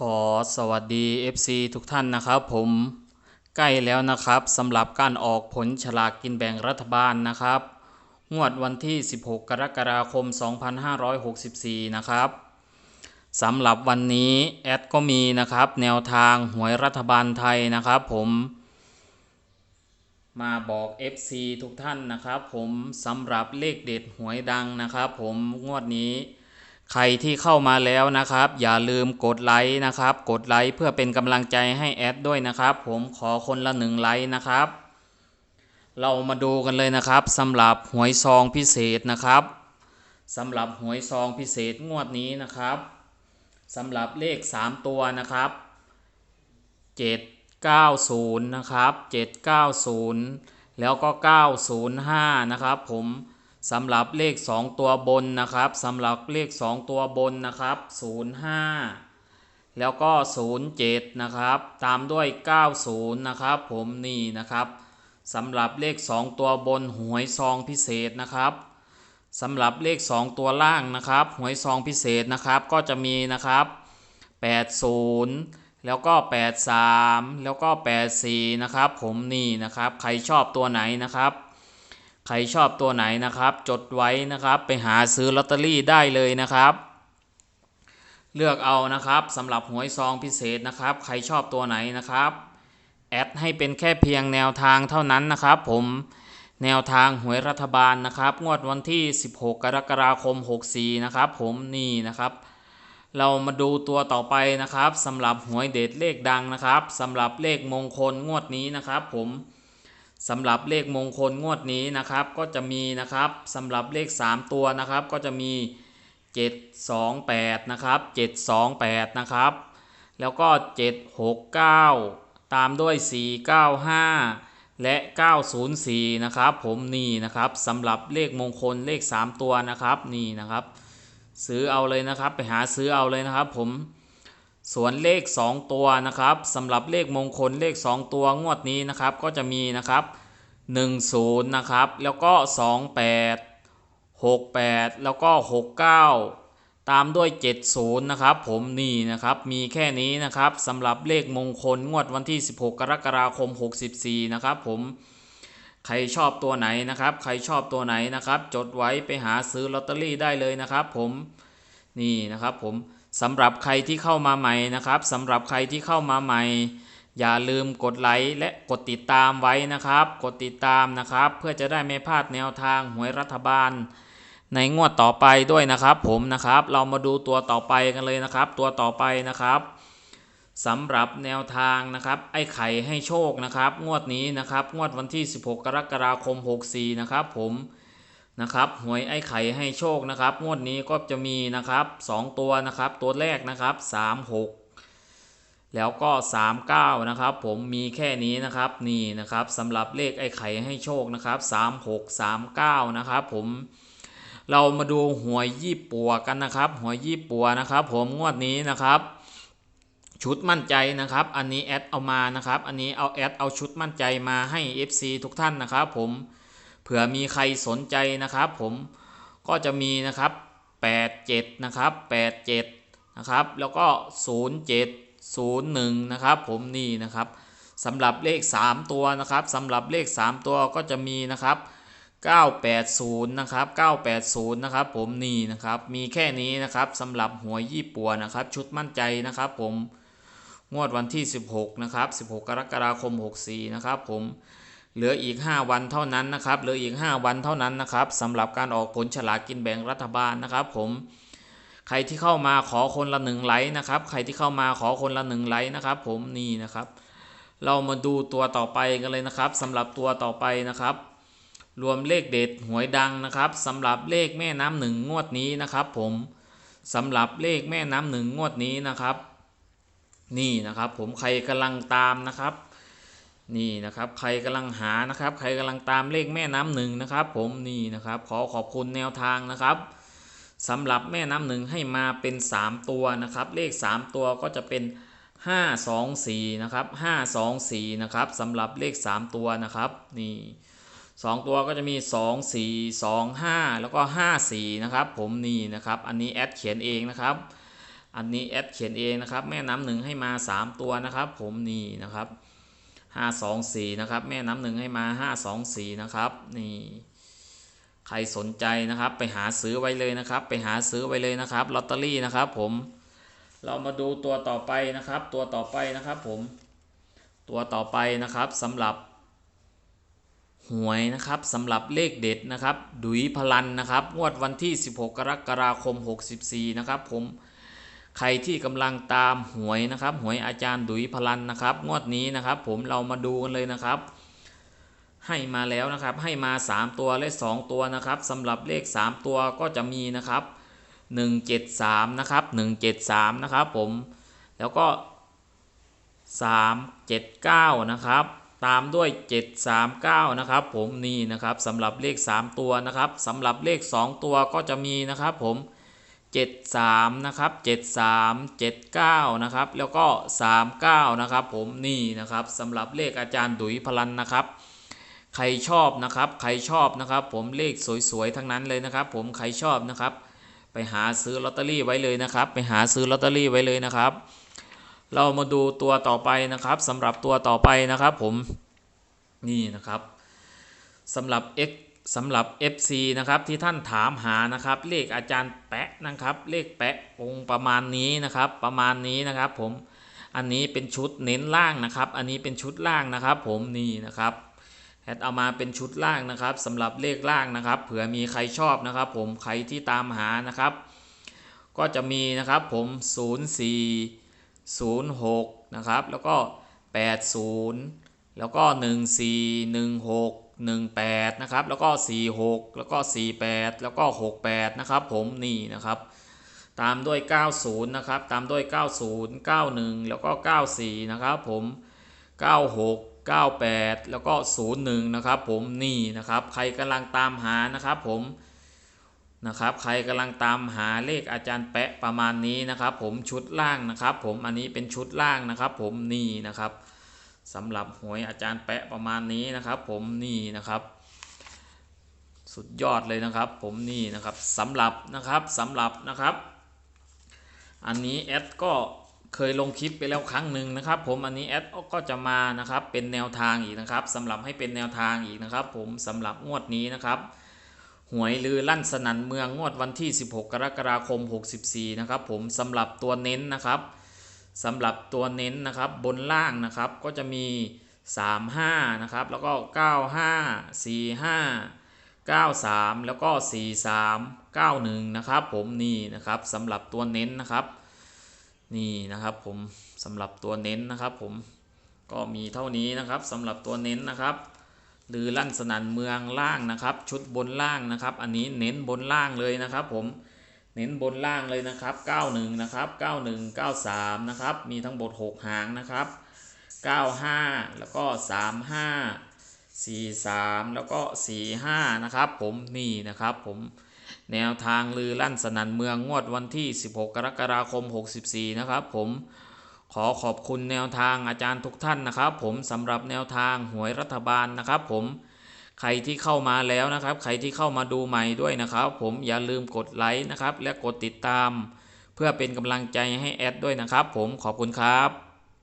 ขอสวัสดี FC ทุกท่านนะครับผมใกล้แล้วนะครับสำหรับการออกผลฉลากกินแบ่งรัฐบาลนะครับ งวดวันที่ 16 กรกฎาคม 2564 นะครับสำหรับวันนี้ แอดก็มีนะครับ แนวทางหวยรัฐบาลไทยนะครับผมมาบอก FC ทุกท่านนะครับผมสำหรับเลขเด็ดหวยดังนะครับผมงวดนี้ ใครที่เข้ามาแล้วนะครับ อย่าลืมกดไลค์นะครับ กดไลค์เพื่อเป็นกำลังใจให้แอดด้วยนะครับ ผมขอคนละหนึ่งไลค์นะครับ เรามาดูกันเลยนะครับสำหรับหวยซองพิเศษนะครับสำหรับหวยซองพิเศษงวดนี้นะครับสำหรับเลข 3 ตัวนะครับ 790 นะครับ 790 แล้วก็ 905 นะครับผม สำหรับเลข 2 ตัวบนนะครับสำหรับเลข 2 ตัวบนนะครับ05 แล้วก็ 07 นะครับ ตามด้วย 90 นะครับ ผมนี่นะครับสำหรับเลข 2 ตัวบนหวยซองพิเศษนะครับสำหรับเลข 2 ตัวล่างนะครับหวยซองพิเศษนะครับก็จะมีนะครับ 80 แล้วก็ 83 แล้วก็ 84 นะครับ ผมนี่นะครับ ใครชอบตัวไหนนะครับ ใครชอบตัวไหนนะครับ จดไว้นะครับ ไปหาซื้อลอตเตอรี่ได้เลยนะครับ เลือกเอานะครับสำหรับหวยซองพิเศษนะครับ ใครชอบตัวไหนนะครับ แอดให้เป็นแค่เพียงแนวทางเท่านั้นนะครับ ผมแนวทางหวยรัฐบาลนะครับ งวดวันที่ 16 กรกฎาคม 64 นะครับ ผมนี่นะครับ เรามาดูตัวต่อไปนะครับสำหรับหวยเด็ดเลขดังนะครับสำหรับเลขมงคลงวดนี้นะครับ ผม สำหรับเลขมงคลงวดนี้นะครับก็จะมีนะครับสำหรับเลข 3 ตัวนะครับก็จะมี 728นะครับ728นะครับแล้วก็ 769 ตามด้วย 495 และ 904นะครับผมนี่นะครับสำหรับเลขมงคลเลข 3 ตัวนะครับนี่นะครับซื้อเอาเลยนะครับไปหาซื้อเอาเลยนะครับผมส่วนเลข 2 ตัวนะครับสำหรับเลขมงคลเลข 2 ตัวงวดนี้นะครับก็จะมีนะครับ 10 นะครับ แล้วก็ 28 68 แล้วก็ 69 ตามด้วย 70 นะครับผมนี่นะครับมีแค่นี้นะครับสำหรับเลขมงคลงวดวันที่ 16 กรกฎาคม 64 นะครับผมใครชอบตัวไหนนะครับ ใครชอบตัวไหนนะครับ จดไว้ไปหาซื้อลอตเตอรี่ได้เลยนะครับผมนี่นะครับผมสำหรับใครที่เข้ามาใหม่นะครับสำหรับใครที่เข้ามาใหม่ อย่าลืมกดไลค์และกดติดตามไว้นะครับ กดติดตามนะครับ เพื่อจะได้ไม่พลาดแนวทางหวยรัฐบาล ในงวดต่อไปด้วยนะครับผมนะครับ เรามาดูตัวต่อไปกันเลยนะครับ ตัวต่อไปนะครับสำหรับแนวทางนะครับ ไอ้ไข่ให้โชคนะครับ งวดนี้นะครับ งวดวันที่ 16 กรกฎาคม 64 นะครับผมนะครับหวยไอ้ไข่ให้โชคนะครับ งวดนี้ก็จะมีนะครับ 2 ตัวนะครับ ตัวแรกนะครับ 36 แล้วก็ 39 นะครับผมมีแค่นี้นะครับนี่นะครับสำหรับเลขไอ้ไข่ให้โชคนะครับ 36 39 นะครับผมเรามาดูหวยยี่ปัวกันนะครับหวยยี่ปัวนะครับ ผมงวดนี้นะครับ ชุดมั่นใจนะครับ อันนี้แอดเอามานะครับ อันนี้เอาแอดเอาชุดมั่นใจมาให้ FC ทุกท่านนะครับ ผมเผื่อมีใครสนใจนะครับ ผมก็จะมีนะครับ 87 นะครับ 87 นะครับ แล้วก็ 07 01นะครับผมนี่นะครับสำหรับเลข 3 ตัวนะครับสำหรับเลข 3 ตัวก็จะมีนะครับ980นะครับ980นะครับผมนี่นะครับมีแค่นี้นะครับสำหรับหวยยี่ปัวนะครับชุดมั่นใจนะครับผมงวดวันที่ 16นะครับ16 กรกฎาคม 64นะครับผมเหลืออีก 5 วันเท่านั้นนะครับเหลืออีก 5 วันเท่านั้นนะครับสำหรับการออกผลฉลากกินแบ่งรัฐบาลนะครับผม ใครที่เข้ามาขอคนละหนึ่งไลค์นะครับ ใครที่เข้ามาขอคนละหนึ่งไลค์นะครับ ผมนี่นะครับ เรามาดูตัวต่อไปกันเลยนะครับสำหรับตัวต่อไปนะครับ รวมเลขเด็ดหวยดังนะครับสำหรับเลขแม่น้ำหนึ่งงวดนี้นะครับ ผมสำหรับเลขแม่น้ำหนึ่งงวดนี้นะครับ นี่นะครับ ผมใครกำลังตามนะครับนี่นะครับใครกำลังหานะครับ ใครกำลังตามเลขแม่น้ำหนึ่งนะครับ ผมนี่นะครับ ขอขอบคุณแนวทางนะครับ สำหรับแม่น้ำหนึ่งให้มาเป็น 3 ตัวนะครับ เลข 3 ตัวก็จะเป็น 5 2 4นะครับ5 2 4นะครับสำหรับเลข 3 ตัวนะครับนี่สองตัวก็จะมี 2 4 2 5 แล้วก็ 5 4นะครับผมนี่นะครับ อันนี้แอดเขียนเองนะครับ อันนี้แอดเขียนเองนะครับ แม่น้ำหนึ่งให้มาสามตัวนะครับ ผมนี่นะครับห้าสองสี่นะครับ แม่น้ำหนึ่งให้มาห้าสองสี่นะครับนี่ ใครสนใจนะครับ ไปหาซื้อไว้เลยนะครับ ไปหาซื้อไว้เลยนะครับลอตเตอรี่นะครับ ผม เรามาดูตัวต่อไปนะครับ ตัวต่อไปนะครับ ผม ตัวต่อไปนะครับสำหรับหวยนะครับสำหรับเลขเด็ดนะครับดุยพลันนะครับงวดวันที่ 16 กรกฎาคม 64 นะครับ ผมใครที่กำลังตามหวยนะครับ หวยอาจารย์ดุยพลันนะครับ งวดนี้นะครับ ผมเรามาดูกันเลยนะครับ ให้มาแล้วนะครับ ให้มา 3 ตัวและ 2 ตัวนะครับสำหรับเลข 3 ตัวก็จะมีนะครับ 173 นะครับ 173 นะครับผมแล้วก็ 379 นะครับ ตามด้วย 739 นะครับ ผมนี่นะครับสำหรับเลข 3 ตัวนะครับสำหรับเลข 2 ตัวก็จะมีนะครับผม 73 นะครับ 73 79 นะครับ แล้วก็ 39 นะครับ ผมนี่นะครับสำหรับเลขอาจารย์ดุยพลันนะครับ ใครชอบนะครับ ใครชอบนะครับ ผมเลขสวยๆทั้งนั้นเลยนะครับ ผมใครชอบนะครับ ไปหาซื้อลอตเตอรี่ไว้เลยนะครับ ไปหาซื้อลอตเตอรี่ไว้เลยนะครับ เรามาดูตัวต่อไปนะครับสำหรับตัวต่อไปนะครับ ผมนี่นะครับสำหรับ X สำหรับ FC นะครับที่ท่านถามหานะครับ เลขอาจารย์แปะนะครับ เลขแปะองค์ประมาณนี้นะครับ ประมาณนี้นะครับ ผมอันนี้เป็นชุดเน้นล่างนะครับ อันนี้เป็นชุดล่างนะครับ ผมนี่นะครับ แอดเอามาเป็นชุดล่างนะครับสำหรับเลขล่างนะครับ เผื่อมีใครชอบนะครับ ผมใครที่ตามหานะครับ ก็จะมีนะครับผม 04 06 นะครับ แล้วก็ 80 แล้วก็ 14 16 18 นะครับ แล้วก็ 46 แล้วก็ 48 แล้วก็ 68 นะครับ ผมนี่นะครับ ตามด้วย 90 นะครับ ตามด้วย 90 91 แล้วก็ 94 นะครับ ผม 96 98 แล้วก็ 01 นะครับผมนี่นะครับใครกำลังตามหานะครับผมนะครับใครกำลังตามหาเลขอาจารย์แปะประมาณนี้นะครับ ผมชุดล่างนะครับผมอันนี้เป็นชุดล่างนะครับ ผมนี่นะครับสำหรับหวยอาจารย์แปะประมาณนี้นะครับ ผมนี่นะครับ สุดยอดเลยนะครับ ผมนี่นะครับสำหรับนะครับสำหรับนะครับ อันนี้แอดก็ เคยลงคลิปไปแล้วครั้งหนึ่งนะครับ ผมอันนี้แอดก็จะมานะครับ เป็นแนวทางอีกนะครับสำหรับให้เป็นแนวทางอีกนะครับ ผมสำหรับงวดนี้นะครับ หวยลือลั่นสนันเมืองงวดวันที่ 16 กรกฎาคม 64 นะครับ ผมสำหรับตัวเน้นนะครับสำหรับตัวเน้นนะครับ บนล่างนะครับก็จะมี 35 นะครับ แล้วก็ 95 45 93 แล้วก็ 43 91 นะครับ ผมนี่นะครับสำหรับตัวเน้นนะครับ นี่นะครับผมสำหรับตัวเน้นนะครับผมก็มีเท่านี้นะครับสำหรับตัวเน้นนะครับหรือลั่นสนันเมืองล่างนะครับ ชุดบนล่างนะครับ อันนี้เน้นบนล่างเลยนะครับ ผมเน้นบนล่างเลยนะครับ 91 นะครับ 91 93 นะครับ มีทั้งหมด6หางนะครับ 95 แล้วก็ 35 43 แล้วก็ 45 นะครับ ผมนี่นะครับผม แนวทางลือลั่นสนันเมืองงวดวันที่ 16 กรกฎาคม 64 นะครับ ผมขอขอบคุณแนวทางอาจารย์ทุกท่านนะครับ ผมสำหรับแนวทางหวยรัฐบาลนะครับ ผมใครที่เข้ามาแล้วนะครับ ใครที่เข้ามาดูใหม่ด้วยนะครับ ผมอย่าลืมกดไลค์นะครับ และกดติดตาม เพื่อเป็นกำลังใจให้แอดด้วยนะครับ ผมขอบคุณครับ